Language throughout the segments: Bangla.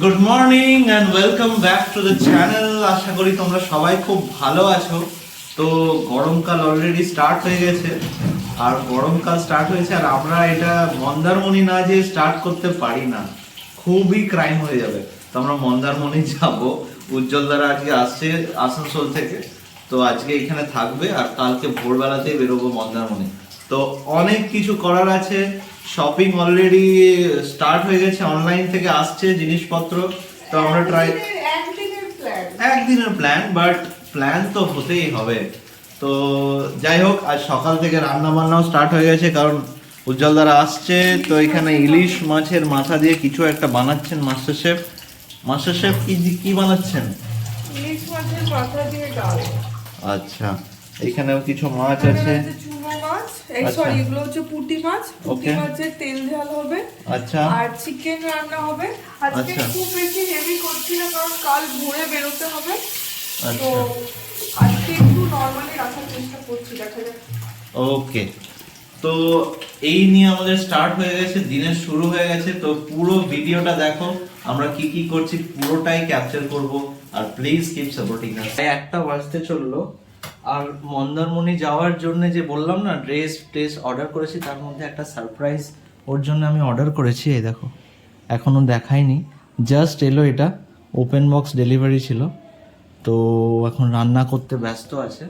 Good morning and welcome back to the channel আশা করি তোমরা সবাই খুব ভালো আছো। তো গরমকাল অলরেডি স্টার্ট হয়ে গেছে। আর গরমকাল স্টার্ট হয়েছে আর আমরা এটা মন্দারমণি না যে স্টার্ট করতে পারি না। খুবই ক্রাইম হয়ে যাবে। তো আমরা মন্দারমণি যাব। উজ্জ্বল দ্বারা আজকে আসছে আসানসোল থেকে। তো আজকে এখানে থাকবে আর কালকে ভোরবেলাতেই বেরোবো মন্দারমণি। তো অনেক কিছু করার আছে। শপিং অলরেডি স্টার্ট হয়ে গেছে অনলাইন থেকে আসছে জিনিসপত্র তো আমরা ট্রাই একদিনের প্ল্যান বাট প্ল্যান তো হতেই হবে। তো যাই হোক আজ সকাল থেকে রান্না বান্নাও স্টার্ট হয়ে গেছে কারণ উজ্জ্বল দ্বারা আসছে তো এখানে ইলিশ মাছের মাথা দিয়ে কিছু একটা বানাচ্ছেন মাস্টার শেফ। মাস্টার শেফ কি কি বানাচ্ছেন? ইলিশ মাছের মাথা দিয়ে ডাল। আচ্ছা এখানেও কিছু মাছ আছে। মাছ এই আচ্ছা। সরি এগুলো হচ্ছে পুঁটি মাছ। পুঁটি মাছের তেল ঝাল হবে। আচ্ছা। আর চিকেন রান্না হবে। আজকে আচ্ছা। খুব বেশি হেভি করছি না কারণ কাল ভোরে বেরোতে হবে। তো আজকে একটু নর্মালি রাখার চেষ্টা করছি দেখা যাক। ওকে। তো এই নিয়ে আমাদের স্টার্ট হয়ে গেছে দিনের শুরু হয়ে গেছে। তো পুরো ভিডিওটা দেখো আমরা কি কি করছি পুরোটাই ক্যাপচার করব। আর প্লিজ কিপ সাপোর্টিং আস একটা বাজতে চলল। আর মন্দারমণি যাওয়ার জন্য যে বললাম না ড্রেস ট্রেস অর্ডার করেছি তার মধ্যে একটা সারপ্রাইজ ওর জন্য আমি অর্ডার করেছি এই দেখো। এখনও দেখাইনি। জাস্ট এলো এটা ওপেন বক্স ডেলিভারি ছিল। তো এখন রান্না করতে ব্যস্ত আছে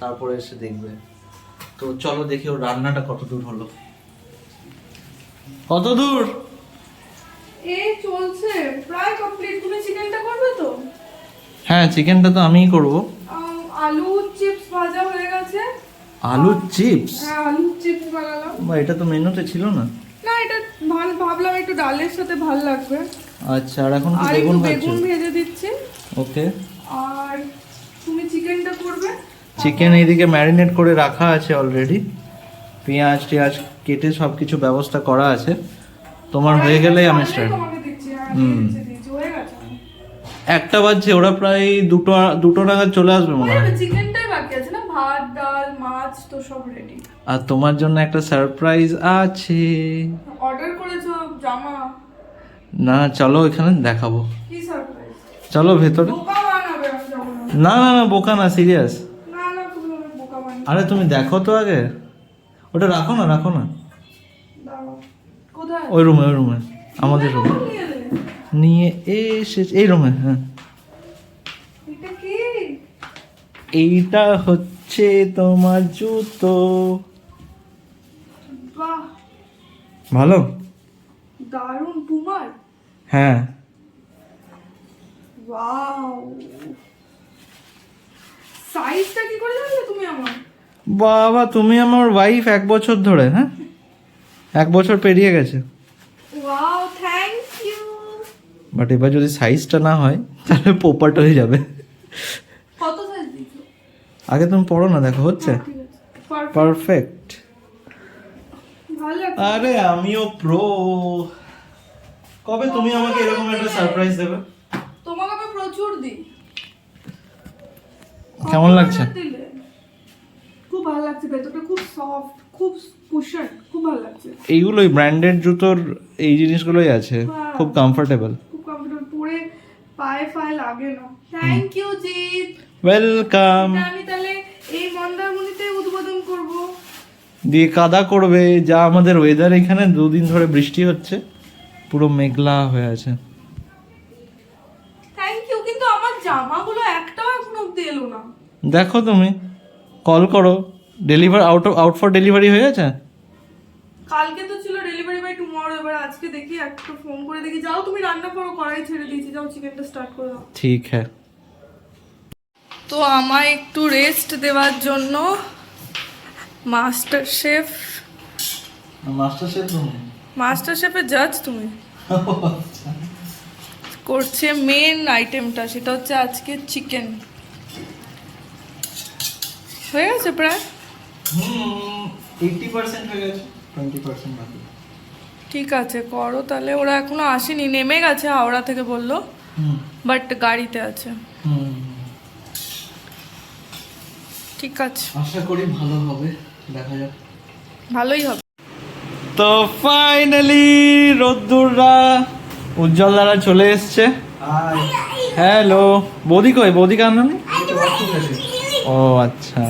তারপরে এসে দেখবে। তো চলো দেখি ওর রান্নাটা কত দূর হলো। কত দূর? এই চলছে প্রায় কমপ্লিট তুমি চিকেনটা করবে তো? হ্যাঁ চিকেনটা তো আমিই করব। আলু চিপস ভাজা হয়ে গেছে। আলু চিপস হ্যাঁ আলু চিপস বানালাম। বা এটা তো মেনুতে ছিল না? না এটা ভালো ভাবলাম একটু ডালের সাথে ভালো লাগবে। আচ্ছা আর এখন কি বেগুন ভাজছো? বেগুন ভেজে দিচ্ছি। ওকে। আর তুমি চিকেনটা করবে? চিকেন এইদিকে ম্যারিনেট করে রাখা আছে অলরেডি পেঁয়াজ টিয়াজ কেটে সব কিছু ব্যবস্থা করা আছে। তোমার হয়ে গেলেই আমি স্টার্ট হ্যাঁ হুম। একটা বাজছে ওরা প্রায় দুটো দুটো নাগাদ চলে আসবে মনে হয়। চিকেনটাই বাকি আছে না? ভাত ডাল মাছ তো সব রেডি আর তোমার জন্য একটা সারপ্রাইজ আছে। অর্ডার করেছ জামা? না চলো এখানে দেখাবো। কি সারপ্রাইজ চলো ভেতরে না না না বোকা না সিরিয়াস না না তুমি বোকা বানিয়ে আরে তুমি দেখো তো আগে। ওটা রাখো না রাখো না। দাও। কোথায়? ওই রুমে ওই রুমে। আমাদের রুমে। নিয়ে এসে এই রুমে হ্যাঁ। এইটা হচ্ছে তোমার জুতো। ভালো? দারুণ পুমার? হ্যাঁ। ওয়াও। সাইজটা কি করে জানলে তুমি আমার? বাবা তুমি আমার ওয়াইফ এক বছর ধরে হ্যাঁ? এক বছর পেরিয়ে গেছে। বাট এবার যদি সাইজটা না হয় তাহলে পোপাট হয়ে যাবে। কত সাইজ দিছো আগে তুমি পড়ো না দেখো হচ্ছে. পারফেক্ট আরে আমিও প্রো কবে তুমি আমাকে এরকম একটা সারপ্রাইজ দেবে? তোমাকে আমি প্রচুর দিই। কেমন লাগছে? খুব ভালো লাগছে ভেতরটা খুব সফট খুব কুশন খুব ভালো লাগছে। এইগুলোই ব্র্যান্ডেড জুতোর এই জিনিসগুলোই আছে। হ্যাঁ। খুব কমফোর্টেবল পায়ে থ্যাংক ইউ জিৎ। ওয়েলকাম আমি তাহলে এই মন্দারমণিতে উদ্বোধন করব। দিয়ে কাদা করবে। যা আমাদের ওয়েদার এখানে দুদিন ধরে বৃষ্টি হচ্ছে। পুরো মেঘলা হয়ে আছে। থ্যাংক ইউ কিন্তু আমার জামাগুলো একটাও এখনও অব্দি এলো না। দেখো তুমি। কল করো। Deliver out out for delivery হয়ে গেছে? কালকে তো ছিল ডেলিভারি বাই টুমরো এবার আজকে দেখি একটু ফোন করে দেখি। যাও তুমি রান্না করো কড়াই ছেড়ে দিয়েছি যাও চিকেনটা স্টার্ট করে দাও। ঠিক হ্যাঁ। তো আমায় একটু রেস্ট দেওয়ার জন্য মাস্টার শেফ মাস্টার শেফ তুমি? মাস্টার শেফের জাজ তুমি। করছে মেন আইটেমটা সেটা হচ্ছে আজকে চিকেন হয়ে গেছে প্রায়? হুম এইটি পার্সেন্ট হয়ে গেছে। টোয়েন্টি পার্সেন্ট বাকি। ঠিক আছে করো তাহলে। ওরা এখনও আসেনি নেমে গেছে হাওড়া থেকে বলল বাট গাড়িতে আছে। ঠিক আছে। আশা করি ভালো হবে দেখা যাক। ভালোই হবে। তো ফাইনালি রোদ্দুররা উজ্জ্বল দ্বারা চলে এসছে। হ্যালো বৌদি কই? বৌদি কান্না ও আচ্ছা।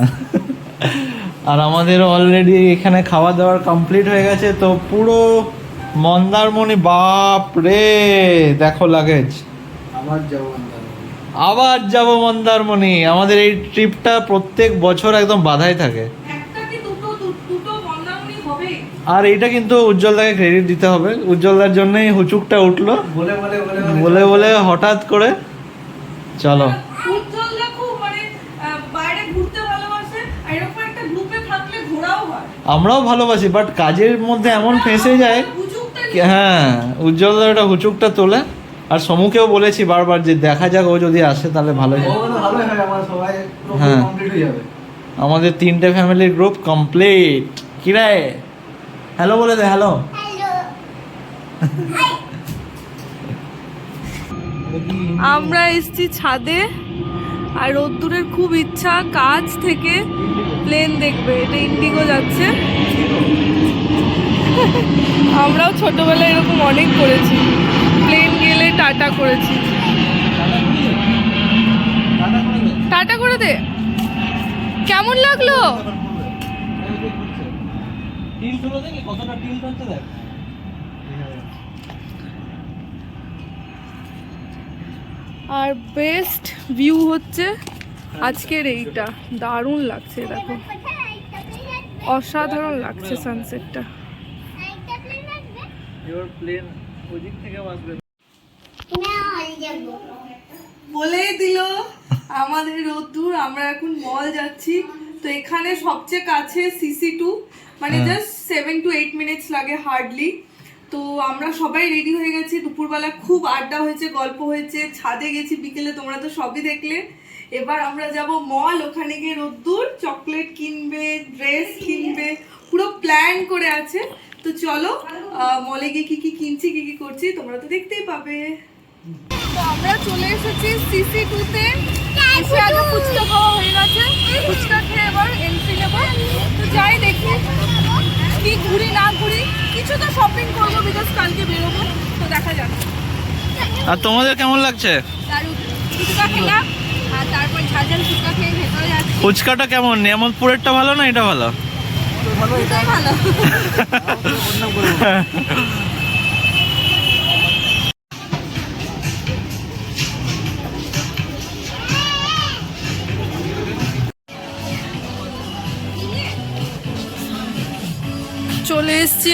আর আমাদের অলরেডি এখানে খাওয়া দাওয়ার কমপ্লিট হয়ে গেছে তো পুরো মন্দারমণি বাপ রে দেখো লাগেজ আবার যাব আবার যাব মন্দারমণি। আমাদের এই ট্রিপটা প্রত্যেক বছর একদম বাধাই থাকে। একটা কি দুটো দু- দুটো মন্দারমণি হবেই? আর এটা কিন্তু উজ্জ্বলদাকে ক্রেডিট দিতে হবে। উজ্জ্বলদার জন্যই হুচুকটা উঠল। বলে বলে বলে বলে বলে। হঠাৎ করে চলো। উজ্জ্বলদা খুব মানে বাইরে ঘুরতে ভালোবাসে আর এরকম একটা গ্রুপে থাকলে ঘোরাও হয় আমরাও ভালোবাসি বাট কাজের মধ্যে এমন ফেঁসে যায় হ্যাঁ উজ্জ্বলদা ওটা হুচুকটা তোলে। আর সমুকেও বলেছি বারবার যে দেখা যাক ও যদি আসে তাহলে ভালোই হয়। হয় হ্যাঁ। হয়ে আমাদের তিনটে ফ্যামিলির গ্রুপ কমপ্লিট কি রে? হ্যালো বলে দে হ্যালো আমরা এসেছি ছাদে। আর রোদ্দুরের খুব ইচ্ছা, কাজ থেকে প্লেন দেখবে, এটা ইন্ডিগো যাচ্ছে। আমরাও ছোটবেলায় এরকম অনেক করেছি। প্লেন গেলে টাটা করেছি। টাটা করে দে। কেমন লাগল? কতটা দেখ। আর বেস্ট ভিউ হচ্ছে আজকের এইটা। দারুণ লাগছে দেখো। অসাধারণ লাগছে সানসেটটা এবার প্লেন ওদিক থেকে আসবে। বলেই দিল আমাদের রোদ্দুর আমরা এখন মল যাচ্ছি। তো এখানে সবচেয়ে কাছে সিসি টু মানে। Just seven to eight minutes লাগে হার্ডলি তো আমরা সবাই রেডি হয়ে গেছি। দুপুরবেলা খুব আড্ডা হয়েছে, গল্প হয়েছে। ছাদে গেছি, বিকেলে তোমরা তো সবই দেখলে। এবার আমরা যাব মল ওখানে গিয়ে রোদ্দুর চকলেট কিনবে ড্রেস কিনবে, পুরো প্ল্যান করে আছে। তো চলো মলে গিয়ে কি কি কিনছি, কি কি করছি, তোমরা তো দেখতেই পাবে। তো আমরা চলে এসেছি সিসি টুতে এসে আগে ফুচকা খাওয়া হয়ে গেছে। ফুচকা খেয়ে এবার এন্ট্রি তো যাই দেখি, কি ঘুরি না ঘুরি। কিছু তো শপিং করব বিকজ কালকে বেরোবো তো দেখা যাক। আর তোমাদের কেমন লাগছে? ফুচকা খেলাম আর তারপর ঝালঝাল ফুচকা খেয়ে ভেতরে যাচ্ছি। ফুচকাটা কেমন? নিয়ামতপুরেরটা ভালো না এটা ভালো? ভালো।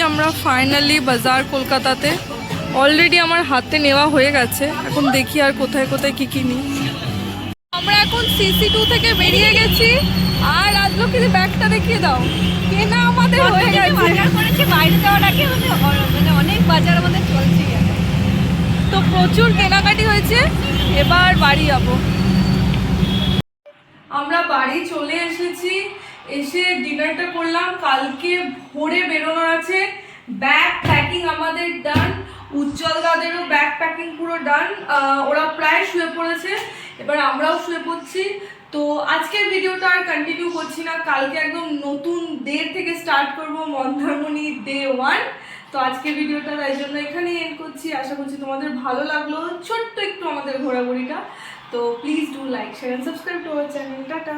আমরা ফাইনালি বাজার কলকাতাতে। অলরেডি আমার হাতে নেওয়া হয়ে গেছে। এখন দেখি আর কোথায় কোথায় কি কি নিই। আমরা এখন সিসি টু থেকে বেরিয়ে গেছি। আর রাজলক্ষ্মীর ব্যাগটা দেখিয়ে দাও। কেনা আমাদের হয়ে গেছে। বাজার করেছি বাইরে যাওয়ার আগে মানে অনেক বাজার আমাদের চলছে তো প্রচুর কেনাকাটি হয়েছে। এবার বাড়ি যাব। আমরা বাড়ি চলে এসেছি। এসে ডিনারটা করলাম। কালকে ভোরে বেরোনোর আছে। ব্যাগ প্যাকিং আমাদের ডান উজ্জ্বল দাদেরও ব্যাগ প্যাকিং পুরো ডান ওরা প্রায় শুয়ে পড়েছে। এবার আমরাও শুয়ে পড়ছি। তো আজকের ভিডিওটা আর কন্টিনিউ করছি না। কালকে একদম নতুন ডে থেকে স্টার্ট করব, মন্দারমণি ডে ওয়ান তো আজকের ভিডিওটা তাই জন্য এখানেই এন্ড করছি। আশা করছি তোমাদের ভালো লাগল। ছোট্ট একটু আমাদের ঘোরাঘুরিটা। তো please do like share and subscribe to our channel tata.